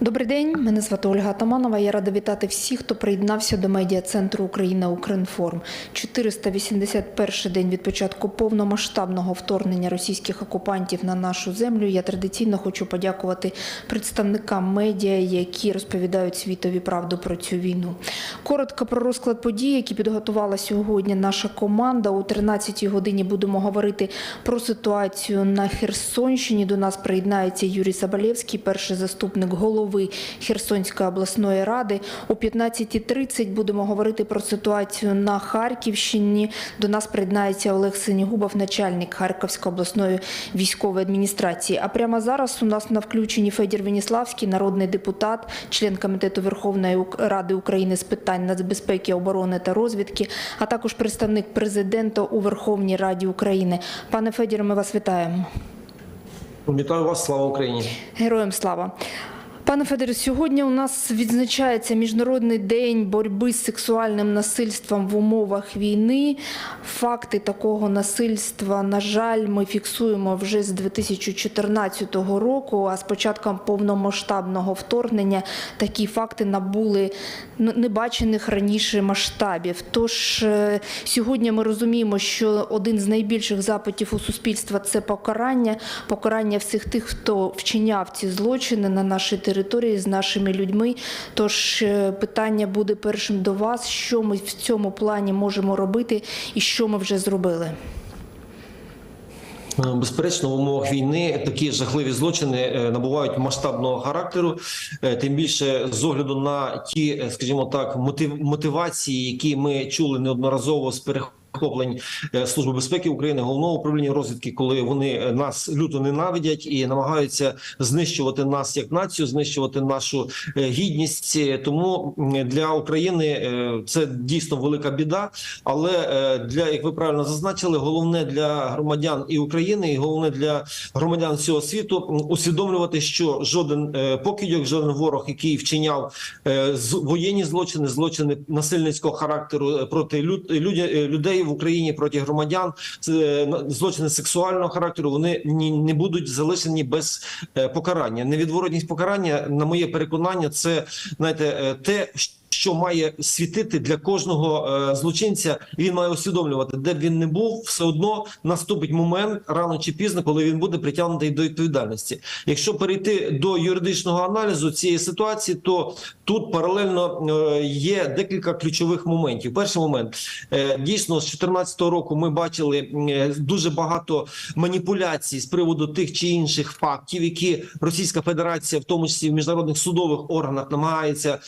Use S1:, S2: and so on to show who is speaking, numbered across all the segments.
S1: Добрий день, мене звати Ольга Атаманова. Я рада вітати всіх, хто приєднався до медіа центру Україна Укрінформ. 481 день від початку повномасштабного вторгнення російських окупантів на нашу землю. Я традиційно хочу подякувати представникам медіа, які розповідають світові правду про цю війну. Коротко про розклад подій, які підготувала сьогодні наша команда. О 13-й годині будемо говорити про ситуацію на Херсонщині. До нас приєднається Юрій Сабалєвський, перший заступник голови Херсонської обласної ради. О 15.30 будемо говорити про ситуацію на Харківщині. До нас приєднається Олег Синігубов, начальник Харківської обласної військової адміністрації. А прямо зараз у нас на включенні Федір Веніславський, народний депутат, член комітету Верховної Ради України з питань нацбезпеки, оборони та розвідки, а також представник президента у Верховній Раді України. Пане Федіре, ми вас вітаємо.
S2: Вітаю вас, слава Україні.
S1: Героям слава. Пане Федоре, сьогодні у нас відзначається Міжнародний день боротьби з сексуальним насильством в умовах війни. Факти такого насильства, на жаль, ми фіксуємо вже з 2014 року. А з початком повномасштабного вторгнення такі факти набули небачених раніше масштабів. Тож е, сьогодні ми розуміємо, що один з найбільших запитів у суспільства це покарання, покарання всіх тих, хто вчиняв ці злочини на нашій території з нашими людьми. Тож е, питання буде першим до вас, що ми в цьому плані можемо робити і що ми вже зробили.
S2: Е, Безперечно, в умовах війни такі жахливі злочини е, набувають масштабного характеру, тим більше з огляду на ті, скажімо так, мотив- мотивації, які ми чули неодноразово з переходом. Охоплень е, Служби безпеки України, головного управління розвідки, коли вони е, нас люто ненавидять і намагаються знищувати нас як націю, знищувати нашу е, гідність. Тому для України це дійсно велика біда. Але для як ви правильно зазначили, головне для громадян і України, і головне для громадян всього світу усвідомлювати, що жоден покидьок, жоден ворог, який вчиняв воєнні злочини, злочини насильницького характеру проти люд, людей в Україні, проти громадян, на- злочини сексуального характеру, вони ні, не будуть залишені без е, покарання. Невідворотність покарання, на моє переконання, це знаєте, те, те, що має світити для кожного е, злочинця, він має усвідомлювати, де б він не був, все одно наступить момент рано чи пізно, коли він буде притягнутий до відповідальності. Якщо перейти до юридичного аналізу цієї ситуації, то тут паралельно е, є декілька ключових моментів. Перший момент е, дійсно з 2014 року ми бачили дуже багато маніпуляцій з приводу тих чи інших фактів, які Російська Федерація, в тому числі в міжнародних судових органах, намагається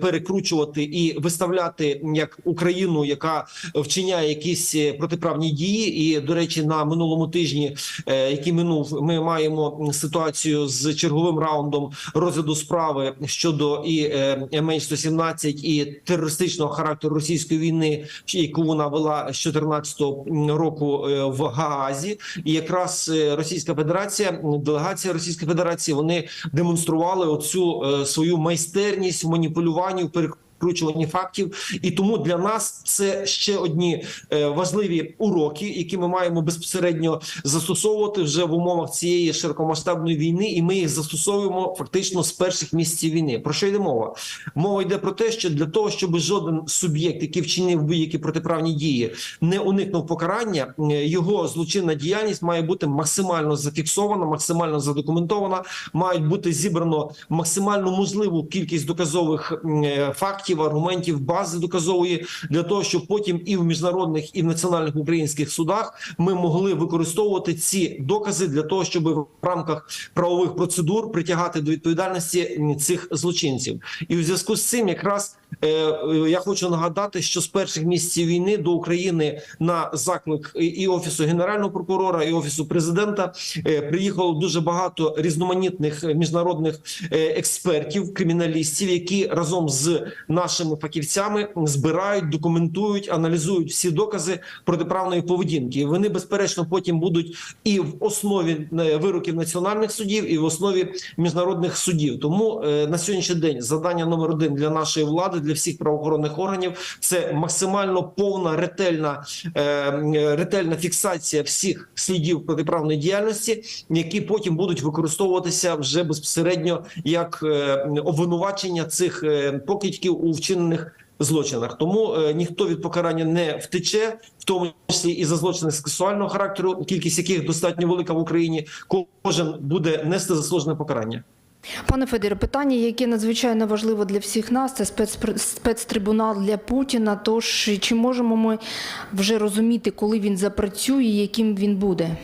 S2: перекручувати і виставляти як Україну, яка вчиняє якісь е, протиправні дії. І до речі, на минулому тижні, е, який минув, ми маємо ситуацію з черговим раундом розгляду справи щодо і е, MH117 і терористичного характеру російської війни, яку вона вела з 2014 року в Гаазі. І якраз Російська Федерація, делегація Російської Федерації, вони демонстрували оцю свою майстерність в маніпулюванні в перекручуванні фактів, і тому для нас це ще одні е, важливі уроки, які ми маємо безпосередньо застосовувати вже в умовах цієї широкомасштабної війни, і ми їх застосовуємо фактично з перших місяців війни. Про що йде мова? Мова йде про те, що для того, щоб жоден суб'єкт, який вчинив будь-які протиправні дії, не уникнув покарання, е, його злочинна діяльність має бути максимально зафіксована, максимально задокументована. Мають бути зібрано максимально можливу кількість доказових е, фактів, аргументів, бази доказової для того, щоб потім і в міжнародних, і в національних українських судах ми могли використовувати ці докази для того, щоб в рамках правових процедур притягати до відповідальності цих злочинців. І у зв'язку з цим якраз я хочу нагадати, що з перших місяців війни до України на заклик і- офісу генерального прокурора, і офісу президента е, приїхало дуже багато різноманітних е, міжнародних е, експертів, криміналістів, які разом з нашими фахівцями збирають, документують, аналізують всі докази протиправної поведінки. Вони безперечно потім будуть і в основі е, вироків національних судів, і в основі міжнародних судів. Тому е, на сьогоднішній день завдання номер один для нашої влади вимагати для всіх правоохоронних органів. Це максимально повна ретельна е, ретельна фіксація всіх слідів протиправної діяльності, які потім будуть використовуватися вже безпосередньо як е, обвинувачення цих е, покидьків у вчинених злочинах. Тому е, ніхто від покарання не втече, в тому числі і за злочини сексуального характеру, кількість яких достатньо велика в Україні. Кожен буде нести заслужене покарання.
S1: Пане Федір, питання, яке надзвичайно важливо для всіх нас, це спецтрибунал для Путіна. Тож чи можемо ми вже розуміти, коли він запрацює, яким він буде?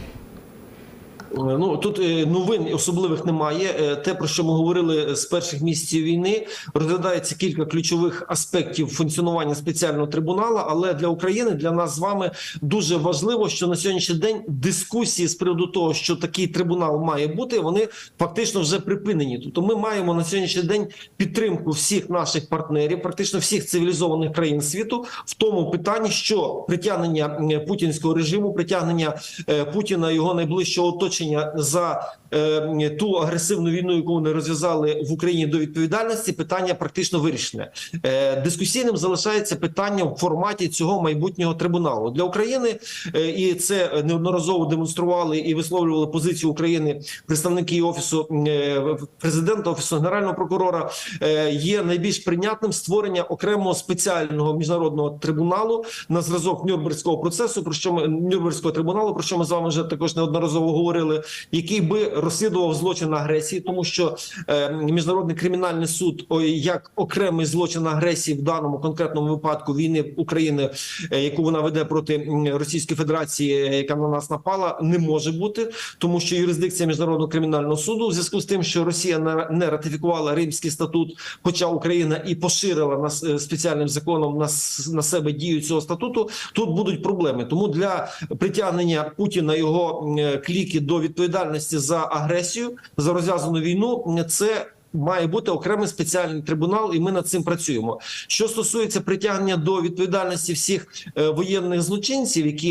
S2: Ну тут е, новин особливих немає. Е, Те, про що ми говорили з перших місяців війни, розглядається кілька ключових аспектів функціонування спеціального трибуналу. Але для України, для нас з вами дуже важливо, що на сьогоднішній день дискусії з приводу того, що такий трибунал має бути, вони фактично вже припинені. Тобто, ми маємо на сьогоднішній день підтримку всіх наших партнерів, практично всіх цивілізованих країн світу, в тому питанні, що притягнення е, путінського режиму, притягнення е, Путіна його найближчого оточення за е, ту агресивну війну, яку вони розв'язали в Україні до відповідальності, питання практично вирішене. Е, дискусійним залишається питання в форматі цього майбутнього трибуналу для України, е, і це неодноразово демонстрували і висловлювали позицію України представники офісу е, президента, офісу генерального прокурора. е, Є найбільш прийнятним створення окремого спеціального міжнародного трибуналу на зразок Нюрнберзького процесу, про що ми Нюрнберзького трибуналу, про що ми з вами вже також неодноразово говорили, який би розслідував злочин агресії, тому що е, міжнародний кримінальний суд, як окремий злочин агресії в даному конкретному випадку війни України, е, яку вона веде проти Російської Федерації, е, яка на нас напала, не може бути, тому що юрисдикція міжнародного кримінального суду, в зв'язку з тим, що Росія не- ратифікувала Римський статут, хоча Україна і поширила нас спеціальним законом на, на себе дію цього статуту, тут будуть проблеми. Тому для притягнення Путіна його кліки до відповідальності за агресію за розв'язану війну, це. Має бути окремий спеціальний трибунал, і ми над цим працюємо. Що стосується притягнення до відповідальності всіх е, воєнних злочинців, які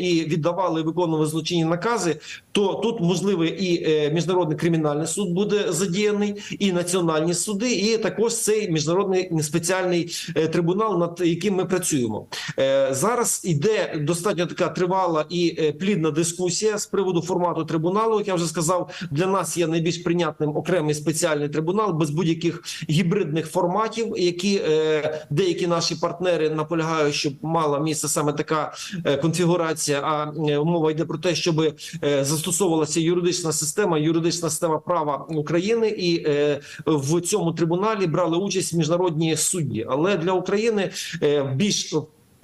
S2: і віддавали і виконували злочинні накази, то тут можливий і е, міжнародний кримінальний суд буде задіяний, і національні суди, і також цей міжнародний спеціальний е, трибунал, над яким ми працюємо. Зараз іде достатньо така тривала і плідна дискусія з приводу формату трибуналу. Як я вже сказав, для нас є найбільш прийнятним окремий спеціальний трибунал без будь-яких гібридних форматів, які е, деякі наші партнери наполягають, щоб мала місце саме така е, конфігурація. А е, мова йде про те, щоб застосовувалася юридична система, юридична система права України, і в цьому трибуналі брали участь міжнародні судді. Але для України більш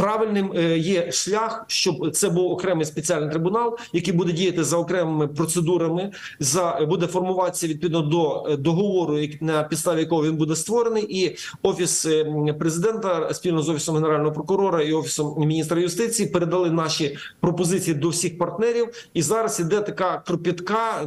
S2: Правильним е, є шлях, щоб це був окремий спеціальний трибунал, який буде діяти за окремими процедурами. За буде формуватися відповідно до е, договору, на підставі якого він буде створений, і офіс е, президента спільно з офісом генерального прокурора і офісом міністра юстиції передали наші пропозиції до всіх партнерів. І зараз іде така кропітка,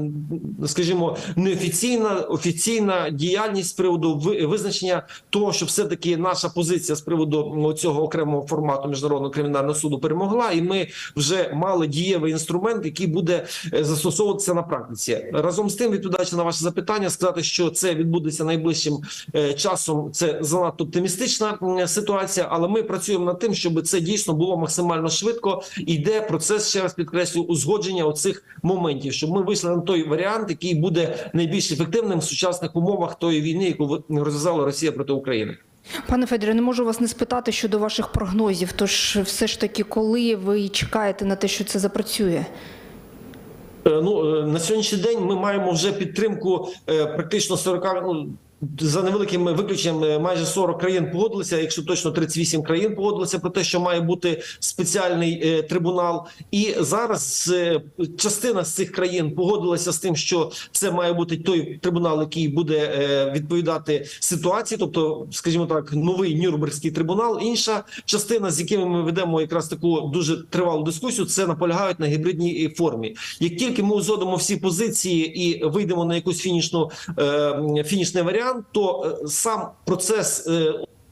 S2: скажімо, неофіційна офіційна діяльність з приводу визначення того, що все таки наша позиція з приводу цього окремого формату міжнародного кримінального суду перемогла, і ми вже мали дієвий інструмент, який буде е, застосовуватися на практиці. Разом з тим, відповідаючи на ваше запитання, сказати, що це відбудеться найближчим е, часом. Це занадто оптимістична ситуація, але ми працюємо над тим, щоб це дійсно було максимально швидко. І йде процес ще раз підкреслюю узгодження оцих моментів, щоб ми вийшли на той варіант, який буде найбільш ефективним в сучасних умовах тої війни, яку розв'язала Росія проти України.
S1: Пане Федоре, не можу вас не спитати щодо ваших прогнозів. Тож, все ж таки, коли ви чекаєте на те, що це запрацює?
S2: Е, Ну е, на сьогоднішній день ми маємо вже підтримку е, практично 40, ну, за невеликим виключенням е, майже 40 країн погодилися, якщо точно 38 країн погодилися про те, що має бути спеціальний е, трибунал. І зараз е, частина з цих країн погодилася з тим, що це має бути той трибунал, який буде е, відповідати ситуації, тобто, скажімо так, новий Нюрнберзький трибунал. Інша частина, з якими ми ведемо якраз таку дуже тривалу дискусію, це наполягають на гібридній формі. Як тільки ми узгодимо всі позиції і вийдемо на якусь фінішну фінішний варіант, то е, сам процес.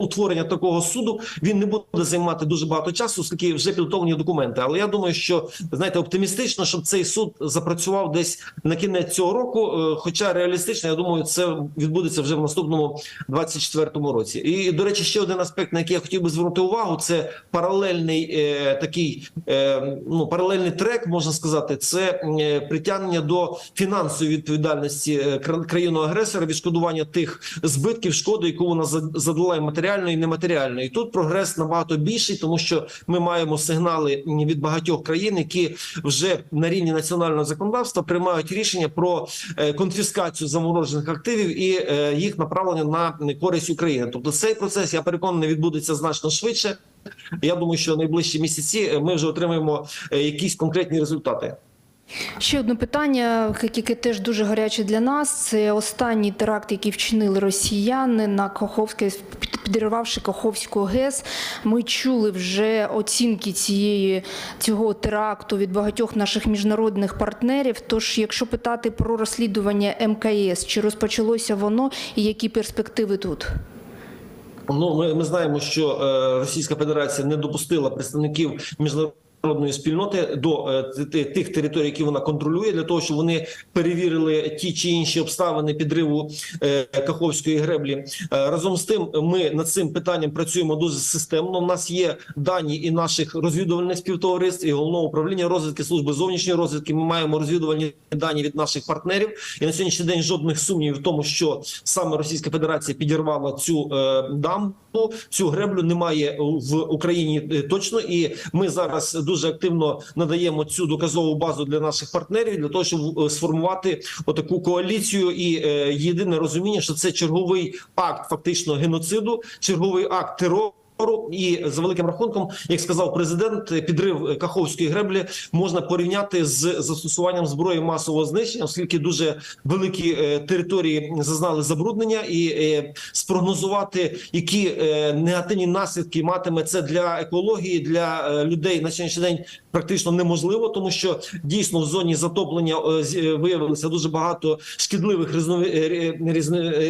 S2: Утворення такого суду він не буде займати дуже багато часу, оскільки вже підготовлені документи. Але я думаю, що знаєте, оптимістично, щоб цей суд запрацював десь на кінець цього року. е, Хоча реалістично, я думаю, це відбудеться вже в наступному 24-му році. І до речі, ще один аспект, на який я хотів би звернути увагу, це паралельний е, такий е, ну паралельний трек, можна сказати, це е, притягнення до фінансової відповідальності е, країну-агресора, відшкодування тих збитків, шкоди, яку вона за- задала і матеріально і нематеріально. І тут прогрес набагато більший, тому що ми маємо сигнали від багатьох країн, які вже на рівні національного законодавства приймають рішення про е, конфіскацію заморожених активів і е, їх направлення на користь України. Тобто цей процес я переконаний відбудеться значно швидше. Я думаю, що найближчі місяці е, ми вже отримаємо якісь конкретні результати.
S1: Ще одне питання, яке теж дуже гаряче для нас. Це останній теракт, який вчинили росіяни на Каховське, підірвавши Каховську ГЕС. Ми чули вже оцінки цієї цього теракту від багатьох наших міжнародних партнерів. Тож, якщо питати про розслідування МКС, чи розпочалося воно і які перспективи тут?
S2: Ну, ми, ми знаємо, що е, Російська Федерація не допустила представників міжнародної спільноти до е, тих територій, які вона контролює, для того, щоб вони перевірили ті чи інші обставини підриву е, Каховської греблі. Е, разом з тим, ми над цим питанням працюємо дуже системно. У нас є дані і наших розвідувальних співтовариств, і головного управління розвідки служби зовнішньої розвідки. Ми маємо розвідувальні дані від наших партнерів. І на сьогоднішній день жодних сумнівів в тому, що саме Російська Федерація підірвала цю дамбу, цю греблю немає в Україні точно. І ми зараз дуже активно надаємо цю доказову базу для наших партнерів для того, щоб е, сформувати отаку коаліцію і е, єдине розуміння, що це черговий акт фактично геноциду, черговий акт терору. І за великим рахунком, як сказав президент, підрив Каховської греблі можна порівняти з застосуванням зброї масового знищення, оскільки дуже великі е, території зазнали забруднення, і е, спрогнозувати, які е, негативні наслідки матиме це для екології, для людей на сьогоднішній день практично неможливо, тому що дійсно в зоні затоплення з- виявилося дуже багато шкідливих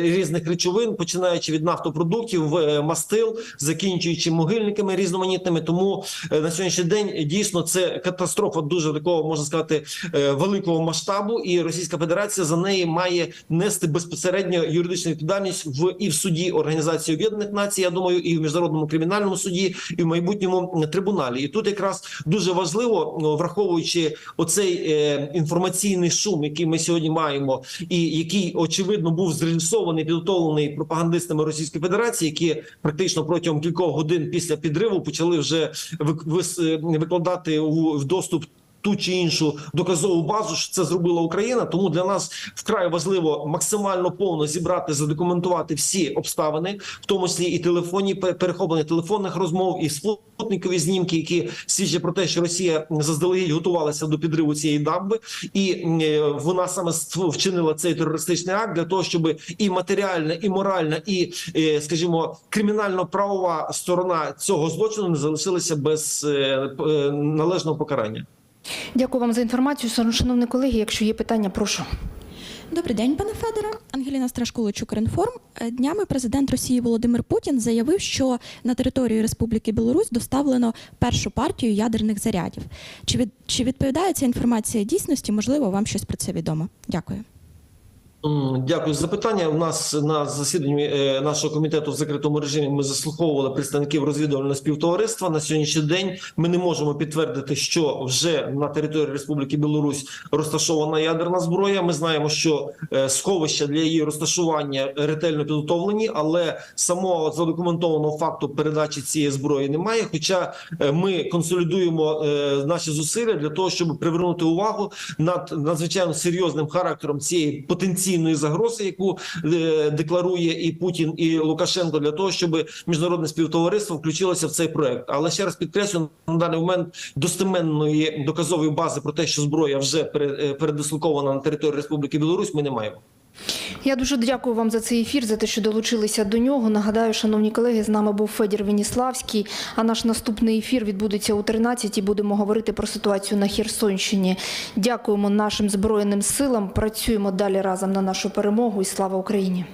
S2: різних речовин, починаючи від нафтопродуктів, мастил, закінчуючи могильниками різноманітними. Тому е, на сьогоднішній день дійсно це катастрофа дуже такого можна сказати е, великого масштабу, і Російська Федерація за неї має нести безпосередньо юридичну відповідальність в і в суді Організації Об'єднаних Націй. Я думаю, і в міжнародному кримінальному суді, і в майбутньому трибуналі. І тут якраз дуже важливо, ну, враховуючи оцей е, інформаційний шум, який ми сьогодні маємо, і який очевидно був зрежисований, підготовлений пропагандистами Російської Федерації, які практично протягом кількох годин після підриву почали вже вик- викладати у в доступ. Ту чи іншу доказову базу, що це зробила Україна. Тому для нас вкрай важливо максимально повно зібрати, задокументувати всі обставини, в тому числі і телефонні перехоплення телефонних розмов, і спутникові знімки, які свідчать про те, що Росія заздалегідь готувалася до підриву цієї дамби, і е, вона саме вчинила цей терористичний акт для того, щоб і матеріальна, і моральна, і, е, скажімо, кримінально-правова сторона цього злочину не залишилися без е, належного покарання.
S1: Дякую вам за інформацію. Шановні колеги, якщо є питання, прошу.
S3: Добрий день, пане Федоре. Ангеліна Страшкулич, Укрінформ. Е, Днями президент Росії Володимир Путін заявив, що на територію Республіки Білорусь доставлено першу партію ядерних зарядів. Чи від чи відповідає ця інформація дійсності? Можливо, вам щось про це відомо? Дякую.
S2: Дякую за запитання. У нас на засіданні е, нашого комітету в закритому режимі ми заслуховували представників розвідувального співтовариства. На сьогоднішній день ми не можемо підтвердити, що вже на території Республіки Білорусь розташована ядерна зброя. Ми знаємо, що е, сховища для її розташування ретельно підготовлені, але самого задокументованого факту передачі цієї зброї немає. Хоча е, ми консолідуємо наші зусилля для того, щоб привернути увагу над надзвичайно серйозним характером цієї потенційної загрози, яку е, декларує і Путін, і Лукашенко, для того, щоб міжнародне співтовариство включилося в цей проект. Але ще раз підкреслю, на даний момент достеменної доказової бази про те, що зброя вже е, передислокована на території Республіки Білорусь, ми не маємо.
S1: Я дуже дякую вам за цей ефір, за те, що долучилися до нього. Нагадаю, шановні колеги, з нами був Федір Веніславський. А наш наступний ефір відбудеться у 13 і Будемо говорити про ситуацію на Херсонщині. Дякуємо нашим збройним силам. Працюємо далі разом на нашу перемогу. І слава Україні.